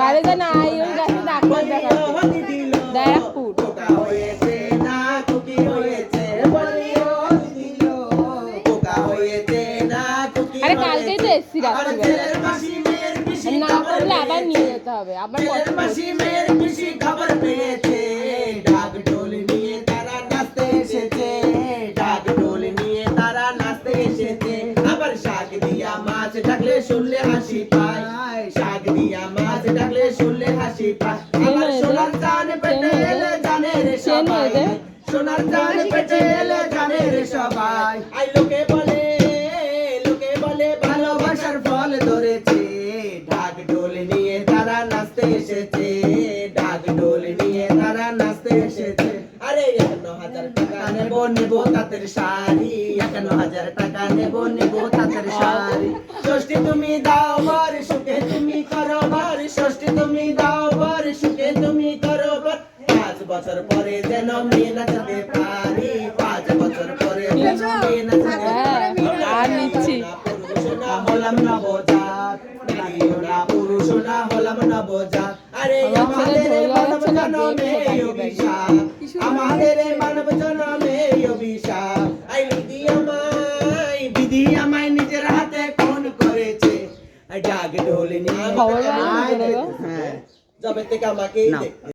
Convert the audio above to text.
Bale ka na, yung এসছি রাত্রিবেলা। না করলে আবার নিয়ে যেতে হবে আবার ছেলের কত মাসি মেয়ের পিসি খবর পেয়েছে। ঢাক ঢোল নিয়ে তারা নাচতে এসেছে। ঢাক ঢোল নিয়ে তারা নাচতে এসেছে। আবার শাক দিয়া মাছ ডাকলে শুনলে হাসি পায়। শাক দিয়া মাছ ডাকলে শুনলে হাসি পায়। আবার? সোনার চান পেটে এলে জানে রে সবাই। সোনার চান পেটে এলে জানে রে সবাই তারা নাচতে এসেছে। ঢাক ঢোল নিয়ে তারা নাচতে এসেছে। আরে, একান্ন হাজার টাকা নেব নেব তাঁতের শাড়ি। একান্ন হাজার টাকা নেব নেব তাঁতের শাড়ি। ষষ্ঠী তুমি দাও, বার সুখে তুমি করো বার। ষষ্ঠী তুমি দাও, বার সুখে তুমি করো বার। পাঁচ বছর পরে যেন মেয়ে নাচাতে পারি। হলাম নবজাত। নারীও না পুরুষ না হলাম নবজাত। আরে আমাদের মানব জনমে অভিশাপ। আমাদের মানব জনমে অভিশাপ। আই বিধি আমায় বিধি আমায় নিজের হাতে খুন করেছে? ডাক ঢোল নিয়ে গো? হ্যাঁ। যবে থেকে আমাকে